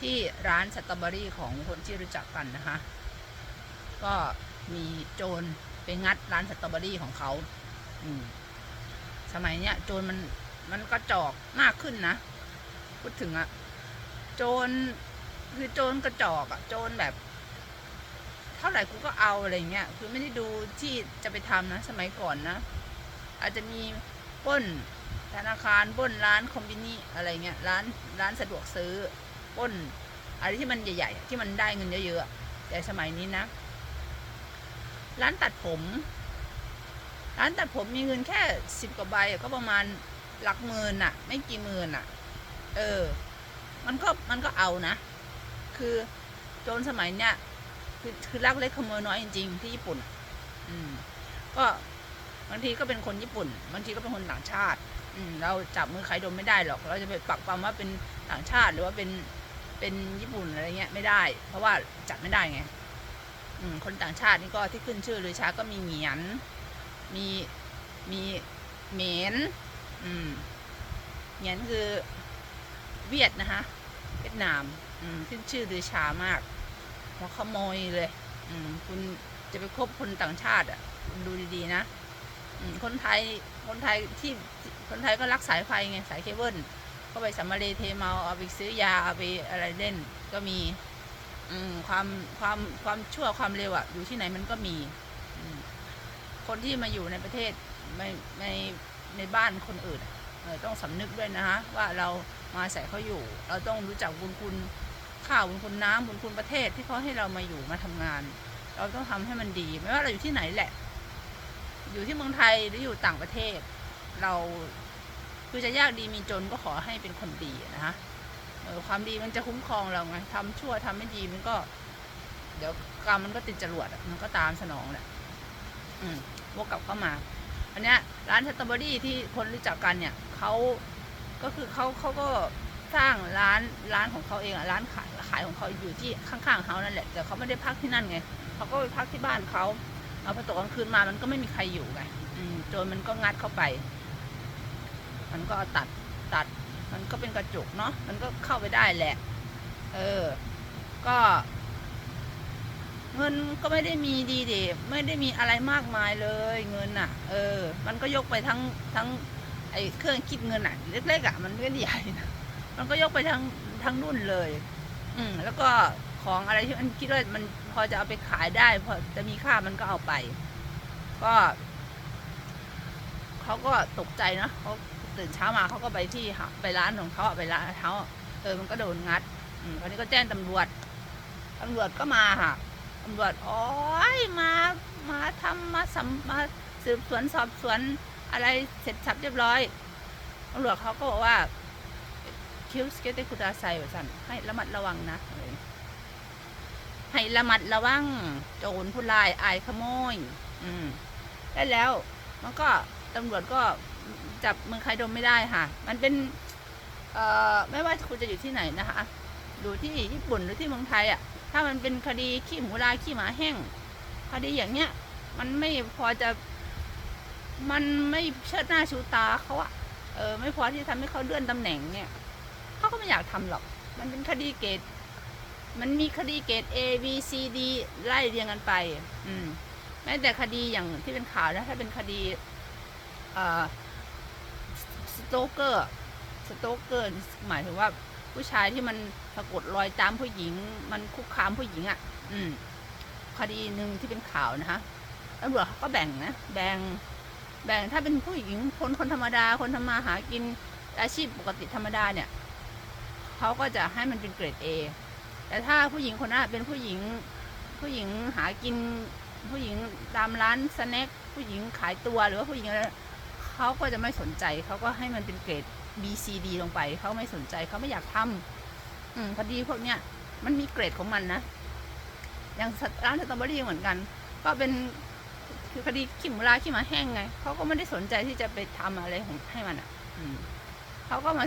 ที่ร้านสตรอเบอรี่ของคนที่รู้จักกันนะคะ ก็มีโจรไปงัดร้านสตรอเบอรี่ของเขา อืม สมัยเนี้ย โจรมันมันก็จอกมากขึ้นนะ พูดถึงอะโจรคือโจรกระจอกอะโจรแบบ เท่าไหร่กูก็เอาอะไรเงี้ย คือไม่ได้ดูที่จะไปทำนะ สมัยก่อนนะ อาจจะมีป้นธนาคารป้นร้านคอมบินีอะไรเงี้ยร้านร้านสะดวกซื้อ ป้นอะไรที่มันใหญ่ ๆ ที่มันได้เงินเยอะๆแต่สมัยนี้นะ ร้านตัดผม ร้านตัดผมมีเงินแค่สิบกว่าใบก็ประมาณหลักหมื่นอะไม่กี่หมื่นอะเออ มันก็มันก็เอานะ คือโจรสมัยเนี้ยคือคือลักเล็กขโมยน้อยจริง ๆ ที่ญี่ปุ่น อืม ก็บางทีก็เป็นคนญี่ปุ่นบางทีก็เป็นคนต่างชาติ อืม เราจับมือใครดมไม่ได้หรอก เราจะไปปักปำว่าเป็นต่างชาติหรือว่าเป็น เป็นญี่ปุ่นอะไรเงี้ยไม่ได้ เพราะว่าจับไม่ได้ไงคนต่างชาตินี่ก็ที่ขึ้นชื่อเลยช้าก็มีเหมียน มีมีเหมนอืมเหมียนคือเวียดนะคะเวียดนามอืมขึ้นชื่อลือชามากหัวขโมยเลย อืมคุณจะไปคบคนต่างชาติอะคุณดูดีๆนะอืมคนไทยคนไทยที่คนไทยก็รักสายไฟไงสายเคเบิล ก็ไปสัมมาเลเทเมาเอาไปซื้อยาเอาไปอะไรเล่นก็มี อืมความความความชั่วความเร็วอะอยู่ที่ไหนมันก็มีคนที่มาอยู่ในประเทศในในในบ้านคนอื่นต้องสำนึกด้วยนะฮะว่าเรามาอาศัยเขาอยู่ เราต้องรู้จักบุญคุณข้าวบุญคุณน้ำบุญคุณประเทศที่เขาให้เรามาอยู่มาทำงาน เราต้องทำให้มันดี ไม่ว่าเราอยู่ที่ไหนแหละ อยู่ที่เมืองไทยหรืออยู่ต่างประเทศ เรา คือจะยากดีมีจนก็ขอให้เป็นคนดีนะฮะความดีมันจะคุ้มครองเราไงทำชั่วทำไม่ดีมันก็ เดี๋ยวกรรมมันก็ติดจรวดมันก็ตามสนองแหละอืมวกกลับเข้ามา อันเนี้ยร้านสตรอเบอรี่ที่คนรู้จักกันเนี่ยเขาก็คือเขาเขาก็สร้างร้านร้านของเขาเองอะร้านขายขายของเขาอยู่ที่ข้างๆเขานั่นแหละแต่เขาไม่ได้พักที่นั่นไงเขาก็ไปพักที่บ้านเขาเอาพอตกกลางคืนมามันก็ไม่มีใครอยู่ไงอืมโจรมันก็งัดเข้าไป มันก็ตัดตัด มันก็เป็นกระจกเนาะมันก็เข้าไปได้แหละ เออ ก็ เงินก็ไม่ได้มีดีเดไม่ได้มีอะไรมากมายเลยเงินอะ เออ มันก็ยกไปทั้งทั้ง ไอ้เครื่องคิดเงินอะเล็กๆอะมันไม่ได้ใหญ่นะมันก็ยกไปทั้งทั้งรุ่นเลย อืมแล้วก็ของอะไรที่มันคิดว่ามันพอจะเอาไปขายได้พอจะมีค่ามันก็เอาไป ก็เขาก็ตกใจเนาะเขา ตื่นเช้ามาเขาก็ไปที่ไปร้านของเขาไปร้านเขาเออมันก็โดนงัดอืมคราวนี้ก็แจ้งตำรวจตำรวจก็มาค่ะตำรวจโอ้ยมามาทำมาสัมมาสืบสวนสอบสวนอะไรเสร็จสับเรียบร้อยตำรวจเขาก็บอกว่าคิวสเกตคุดาไซว่าสั่นให้ระมัดระวังนะให้ระมัดระวังโจรผู้ร้ายอายขโมย อืมได้แล้ว มันก็ตำรวจก็ จับมือใครดมไม่ได้ค่ะ มันเป็นเอ่อไม่ว่าคุณจะอยู่ที่ไหนนะคะอยู่ที่ญี่ปุ่นหรือที่เมืองไทยอะ ถ้ามันเป็นคดีขี้หมูลายขี้หมาแห้งคดีอย่างเนี้ย มันไม่พอจะ มันไม่เชิดหน้าชูตาเขาอะเออไม่พอที่จะทำให้เขาเลื่อนตำแหน่งเนี่ยเขาก็ไม่อยากทำหรอก มันเป็นคดีเกรดมันมีคดีเกรด A B C D ไล่เรียงกันไป อืมแม้แต่คดีอย่างที่เป็นข่าวนะถ้าเป็นคดี เอ่อ โตเกอร์สโตเกอร์หมายถึงว่าผู้ชายที่มันสะกดรอยตามผู้หญิง มันคุกคามผู้หญิงอะ่ะ อืม คดีหนึ่งที่เป็นข่าวนะคะตำรวจเขาก็แบ่งนะ แบ่ง แบ่งถ้าเป็นผู้หญิงคนคนธรรมดา คนทำมาหากินอาชีพปกติธรรมดาเนี่ย เขาก็จะให้มันเป็นเกรด A แต่ถ้าผู้หญิงคนนั้นเป็นผู้หญิง ผู้หญิงหากิน ผู้หญิงตามร้านสแน็คผู้หญิงขายตัวหรือว่าผู้หญิงอะไร เขาก็จะไม่สนใจเขาก็ให้มันเป็นเกรด B C D ลงไปเขาไม่สนใจเขาไม่อยากทำอืมคดีพวกเนี้ยมันมีเกรดของมันนะอย่างร้านสตรอเบอรี่เหมือนกัน ก็เป็นคือคดีขี้หมูลาขี้หมาแห้งไงเขาก็ไม่ได้สนใจที่จะไปทำอะไรของให้มันอะอืมเขาก็มา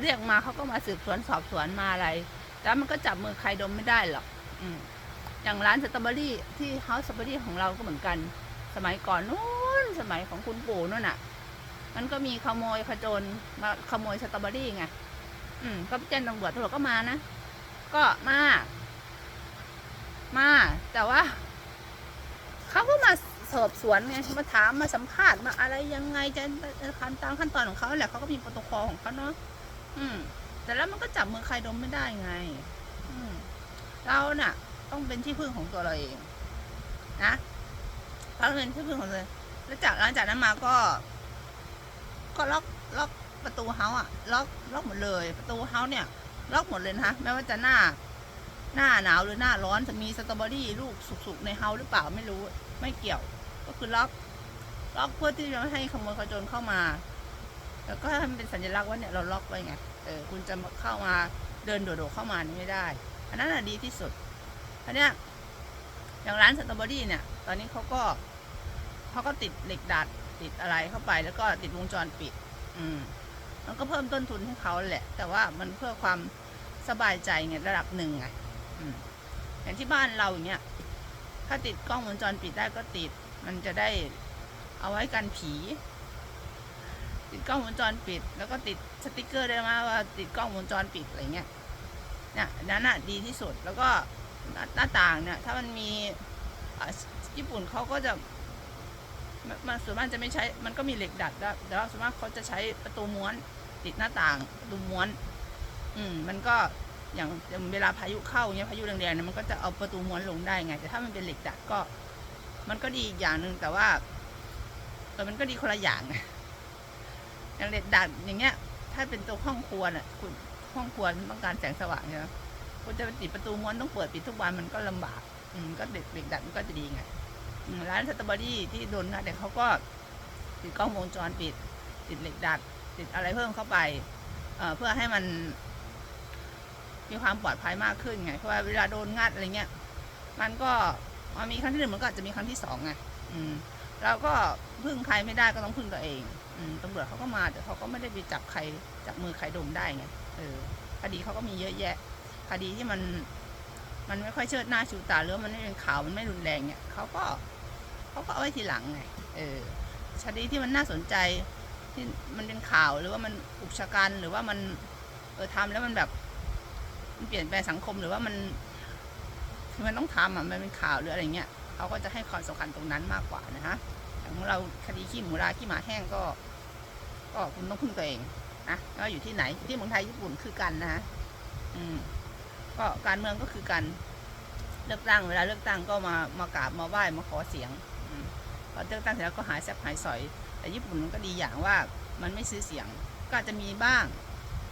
เรียกมาเขาก็มาสืบสวนสอบสวนมาอะไร แล้วมันก็จับมือใครดมไม่ได้หรอกอืมอย่างร้านสตรอเบอรี่ที่เฮาสตรอเบอรี่ของเราก็เหมือนกัน สมัยก่อนนู้ สมัยของคุณปู่นู่นน่ะ มันก็มีขโมยขจรมาขโมยสตรอเบอรี่ไง อืม ก็แจ้งตำรวจตำรวจก็มานะ ก็มา มา แต่ว่า เขาก็มาสอบสวนไง มาถามมาสัมภาษณ์มาอะไรยังไงจะขั้นตามขั้นตอนของเขาแหละเขาก็มีโปรโตคอลของเขาเนาะ อืม แต่แล้วมันก็จับมือใครดมไม่ได้ไง อืม เราน่ะ ต้องเป็นที่พึ่งของตัวเราเอง นะเราเป็นที่พึ่งของตัวเอง แล้วจากหลังจากนั้นมาก็ ก็ล็อกล็อกประตูเฮาส์อะล็อกล็อกหมดเลย ประตูเฮาเนี่ย ล็อกหมดเลยนะคะแม้ว่าจะหน้า หน้าหนาวหรือหน้าร้อนจะมีสตรอเบอรี่ลูกสุกๆในเฮาหรือเปล่าไม่รู้ไม่เกี่ยว ก็คือล็อกล็อกเพื่อที่จะไม่ให้ขโมยขจรเข้ามา แล้วก็ให้มันเป็นสัญลักษณ์ว่าเนี่ยเราล็อกไว้ไงเออคุณจะเข้ามาเดินโดดๆเข้ามานี่ไม่ได้ อันนั้นแหะดีที่สุดอันเนี้ยอย่างร้านสตรอเบอรี่เนี่ย ตอนนี้เขาก็ เขาก็ติดเหล็กดัดติดอะไรเข้าไป แล้วก็ติดวงจรปิด อืม มันก็เพิ่มต้นทุนให้เขาแหละ แต่ว่ามันเพื่อความสบายใจไงระดับหนึ่งไงอืมอย่างที่บ้านเราอย่างเงี้ยถ้าติดกล้องวงจรปิดได้ก็ติด มันจะได้เอาไว้กันผี ติดกล้องวงจรปิด แล้วก็ติดสติกเกอร์ได้มาว่าติดกล้องวงจรปิดอะไรเงี้ยเนี่ยนั้นน่ะดีที่สุดแล้วก็หน้าต่างเนี่ย ถ้ามันมีอะญี่ปุ่นเขาก็จะ มันส่วนมากจะไม่ใช้มันก็มีเหล็กดัดแล้วแต่ว่าส่วนมากเขาจะใช้ประตูม้วนติดหน้าต่างประตูม้วน อืม มันก็อย่างเวลาพายุเข้าเงี้ยพายุแรงๆเนี่ยมันก็จะเอาประตูม้วนลงได้ไง แต่ถ้ามันเป็นเหล็กดัดก็ มันก็ดีอีกอย่างหนึ่งแต่ว่าแต่มันก็ดีคนละอย่างอย่างเหล็กดัดอย่างเงี้ย ถ้าเป็นตัวห้องครัวน่ะคุณห้องครัวต้องการแสงสว่างใช่ไหมคุณจะไปติดประตูม้วนต้องเปิดปิดทุกวันมันก็ลำบาก อืมก็เด็กเหล็กดัดมันก็จะดีไง ร้านสตรอเบอรี่ที่โดนงัดเนี่ยเขาก็ติดกล้องวงจรปิด ติดเหล็กดัด ติดอะไรเพิ่มเข้าไปเเพื่อให้มันมีความปลอดภัยมากขึ้นไง เพราะว่าเวลาโดนงัดอะไรเงี้ย มันก็มันมีครั้งที่หนึ่งมันก็อาจจะมีครั้งที่สองไงเราก็พึ่งใครไม่ได้ก็ต้องพึ่งตัวเองอืตำรวจเขาก็มาแต่เขาก็ไม่ได้ไปจับใครจับมือใครดมได้ไง เออ คดีเขาก็มีเยอะแยะ คดีที่มัน มันไม่ค่อยเชิดหน้าชูตาหรือมันไม่เป็นข่าวมันไม่รุนแรงเนี่ยเขาก็ เขาก็เอาไว้ทีหลังไงเออคดีที่มันน่าสนใจที่มันเป็นข่าวหรือว่ามันอุกชะกันหรือว่ามันเออทำแล้วมันแบบมันเปลี่ยนแปลงสังคมหรือว่ามันมันต้องทำอะมันเป็นข่าวหรืออะไรเงี้ยเขาก็จะให้ความสำคัญตรงนั้นมากกว่านะฮะอย่างของเราคดีขี้หมูราขี้หมาแห้งก็ ก็คุณต้องพึ่งตัวเองนะก็อยู่ที่ไหนที่เมืองไทยญี่ปุ่นคือกันนะฮะอืมก็การเมืองก็คือการเลือกตั้งเวลาเลือกตั้งก็มามากราบมาไหว้มาขอเสียง พอเลือกตั้งเสร็จแล้วก็หายแซบหายสอย แต่ญี่ปุ่นมันก็ดีอย่างว่ามันไม่ซื้อเสียง ก็อาจจะมีบ้าง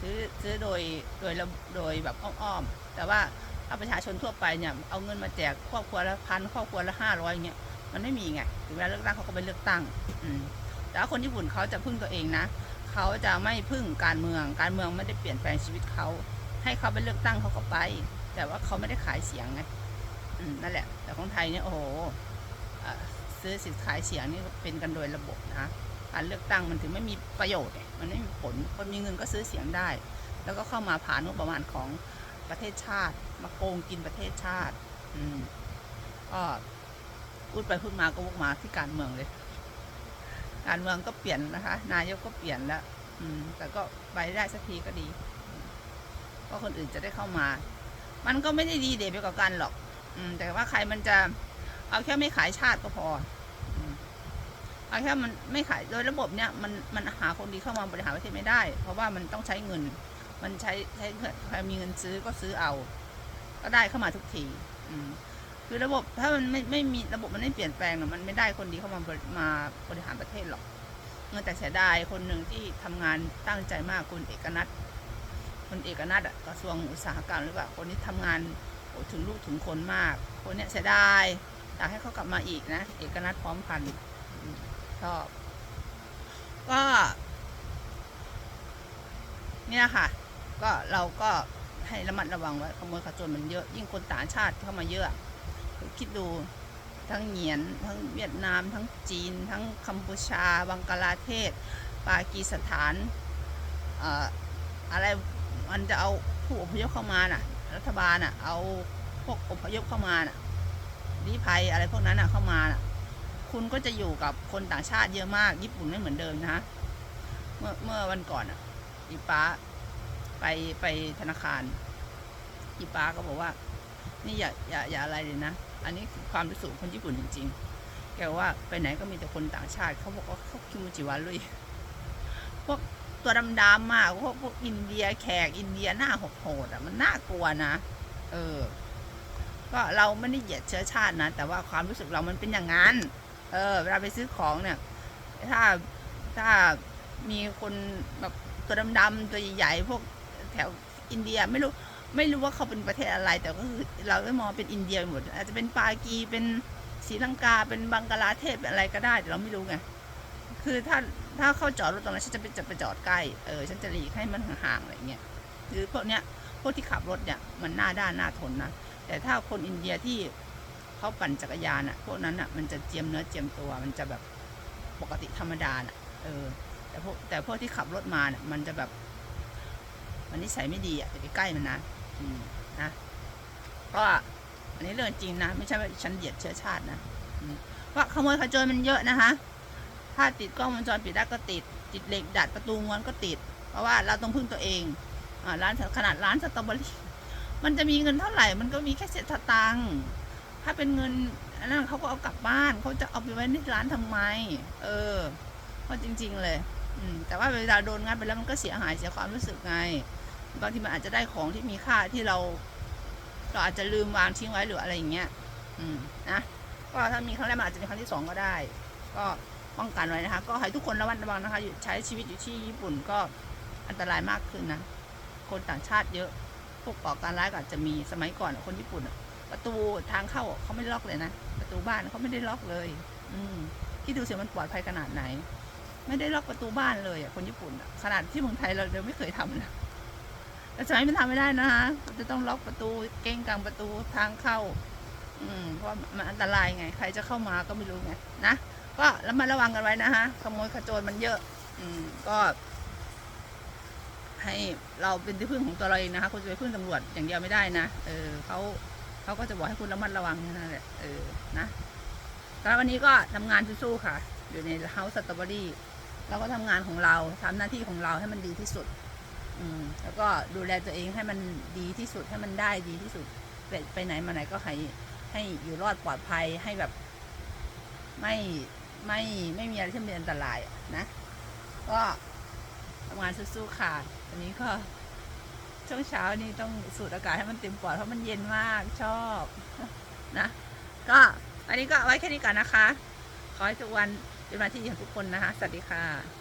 ซื้อซื้อโดยโดยโดยแบบอ้อมๆ แต่ว่าถ้าประชาชนทั่วไปเนี่ยเอาเงินมาแจกครอบครัวละพันครอบครัวละห้าร้อยเงี้ยมันไม่มีไงถึงเวลาเลือกตั้งเขาก็ไปเลือกตั้งอืมแต่ว่าคนญี่ปุ่นเขาจะพึ่งตัวเองนะเขาจะไม่พึ่งการเมือง การเมืองไม่ได้เปลี่ยนแปลงชีวิตเขาให้เขาไปเลือกตั้งเขาก็ไป แต่ว่าเขาไม่ได้ขายเสียงไงอืมนั่นแหละ แต่ของไทยเนี่ยโอ้โหอ่า ซื้อสิทธิ์ขายเสียงนี่เป็นกันโดยระบบนะการเลือกตั้งมันถึงไม่มีประโยชน์ มันไม่มีผล คนมีเงินก็ซื้อเสียงได้ แล้วก็เข้ามาผ่านงบประมาณของประเทศชาติ มาโกงกินประเทศชาติ อืมก็พูดไปพูดมาก็วกมาที่การเมืองเลย การเมืองก็เปลี่ยนนะคะ นายกก็เปลี่ยนแล้ว อืม แต่ก็ไปได้สักทีก็ดี ก็คนอื่นจะได้เข้ามา มันก็ไม่ได้ดีเด่นไปกว่ากันหรอก อืม แต่ว่าใครมันจะ เอาแค่ไม่ขายชาติก็พอเอาแค่มันไม่ขายโดยระบบเนี้ยมันมันหาคนดีเข้ามาบริหารประเทศไม่ได้ เพราะว่ามันต้องใช้เงิน มันใช้ใช้ใครมีเงินซื้อก็ซื้อเอา ก็ได้เข้ามาทุกที อืมคือระบบถ้ามันไม่ไม่มีระบบมันไม่เปลี่ยนแปลงเนอะมันไม่ได้คนดีเข้ามามาบริหารประเทศหรอกเงินแต่เสียดายคนหนึ่งที่ทำงานตั้งใจมากคุณเอกนัทคนเอกนัทกระทรวงอุตสาหกรรมหรือเปล่าคนนี้ทำงานถึงลูกถึงคนมาก คนเนี้ยเสียดาย อยากให้เขากลับมาอีกนะ เอกนัทพร้อมพันธ์ชอบ ก็ เนี่ยค่ะ ก็เราก็ให้ระมัดระวังไว้ขโมยขจรมันเยอะ ยิ่งคนต่างชาติเข้ามาเยอะ คิดดูทั้งเหงียน ทั้งเวียดนาม ทั้งจีน ทั้งกัมพูชา บังกลาเทศ ปากีสถานเอ่ออะไรมันจะเอาผู้อพยพเข้ามาน่ะ รัฐบาลน่ะ เอาพวกอพยพเข้ามาน่ะ ลี้ภัยอะไรพวกนั้นน่ะเข้ามาน่ะคุณก็จะอยู่กับคนต่างชาติเยอะมากญี่ปุ่นไม่เหมือนเดิมนะเมื่อเมื่อวันก่อนอะอีป้าไปไปธนาคารอีป้าก็บอกว่า นี่อย่าอย่าอย่าอะไรเลยนะ อันนี้คือความรู้สึกคนญี่ปุ่นจริง ๆ แกว่าไปไหนก็มีแต่คนต่างชาติเขาบอกว่าเขาคิมจิวาลุยพวกตัวดำๆมากพวกพวกอินเดียแขกอินเดียหน้าโหดอะมันน่ากลัวนะ เออ ก็เราไม่ได้เหยียดเชื้อชาตินะ แต่ว่าความรู้สึกเรามันเป็นอย่างนั้น เออ เวลาไปซื้อของเนี่ย ถ้าถ้ามีคนแบบตัวดำๆตัวใหญ่ๆพวกแถวอินเดียไม่รู้ไม่รู้ว่าเขาเป็นประเทศอะไร แต่ก็คือเราไม่มองเป็นอินเดียหมด อาจจะเป็นปากีเป็นศรีลังกาเป็นบังกลาเทศเอะไรก็ได้ แต่เราไม่รู้ไงคือถ้าถ้าเข้าจอดรถตรงนั้นฉันจะไปจะไปจอดใกล้เออฉันจะหลีกให้มันห่างๆอะไรเงี้ยหรือพวกเนี้ยพวกที่ขับรถเนี่ยมันหน้าด้านหน้าทนนะ แต่ถ้าคนอินเดียที่เขาปั่นจักรยานอะพวกนั้นอะมันจะเจียมเนื้อเจียมตัวมันจะแบบปกติธรรมดาน่ะ เออ แต่พวกแต่พวกที่ขับรถมาเนี่ยมันจะแบบ มันนิสัยไม่ดีอะอย่าไปใกล้มันนะอืมนะก็อันนี้เรื่องจริงนะ ไม่ใช่ว่าฉันเหยียดเชื้อชาตินะว่าขโมยขโจรมันเยอะนะคะ ถ้าติดกล้องวงจรปิดได้ก็ติด ติดเหล็กดัดประตูม้วนก็ติด เพราะว่าเราต้องพึ่งตัวเองอ่าร้านขนาดร้านสตรอเบอรี่ มันจะมีเงินเท่าไหร่ มันก็มีแค่เศษสตังค์ถ้าเป็นเงินอันนั้นเขาก็เอากลับบ้านเขาจะเอาไปไว้ในร้านทำไม เออเพราะจริง ๆ เลย อืม แต่ว่าเวลาโดนงัดไปแล้วมันก็เสียหายเสียความรู้สึกไงบางทีมันอาจจะได้ของที่มีค่าที่เรา เราอาจจะลืมวางทิ้งไว้หรืออะไรอย่างเงี้ย อืม นะ ก็ถ้ามีครั้งแรกมันอาจจะมีครั้งที่สองก็ได้ ก็ป้องกันไว้นะคะ ก็ให้ทุกคนระมัดระวังนะคะ อยู่ใช้ชีวิตอยู่ที่ญี่ปุ่นก็อันตรายมากขึ้นนะ คนต่างชาติเยอะ พวกก่อการร้ายก็อาจจะมีสมัยก่อนคนญี่ปุ่นประตูทางเข้าเขาไม่ล็อกเลยนะประตูบ้านเขาไม่ได้ล็อกเลย อืมที่ดูเสียมันปลอดภัยขนาดไหน ไม่ได้ล็อกประตูบ้านเลยอะคนญี่ปุ่นขนาดที่เมืองไทยเราเราไม่เคยทำนะแต่สมัยมันทำไม่ได้นะคะจะต้องล็อกประตูเก้งกลางประตูทางเข้า อืมเพราะมันอันตรายไง ใครจะเข้ามาก็ไม่รู้ไงนะก็ระมัดระวังกันไว้นะคะขโมยขโจรมันเยอะ อืมก็ ให้เราเป็นที่พึ่งของตัวเราเองนะคะคุณจะไปพึ่งตำรวจอย่างเดียวไม่ได้นะเออเขาเขาก็จะบอกให้คุณระมัดระวังนั่นแหละเออนะแล้ววันนี้ก็ทำงานสู้ๆค่ะ อยู่ในเฮาส์สตรอเบอรี่เราก็ทำงานของเราทำหน้าที่ของเราให้มันดีที่สุด อืมแล้วก็ดูแลตัวเองให้มันดีที่สุดให้มันได้ดีที่สุดไปไหนมาไหนก็ให้ให้อยู่รอดปลอดภัยให้แบบ ไม่ไม่ไม่มีอะไรที่เป็นอันตรายนะ ก็ทำงานสู้ๆค่ะ อันนี้ก็ช่วงเช้านี้ต้องสูดอากาศให้มันเต็มปอดเพราะมันเย็นมากชอบนะ ก็อันนี้ก็ไว้แค่นี้ก่อนนะคะ ขอให้ทุกวันเป็นวันที่ดีของทุกคนนะคะ สวัสดีค่ะ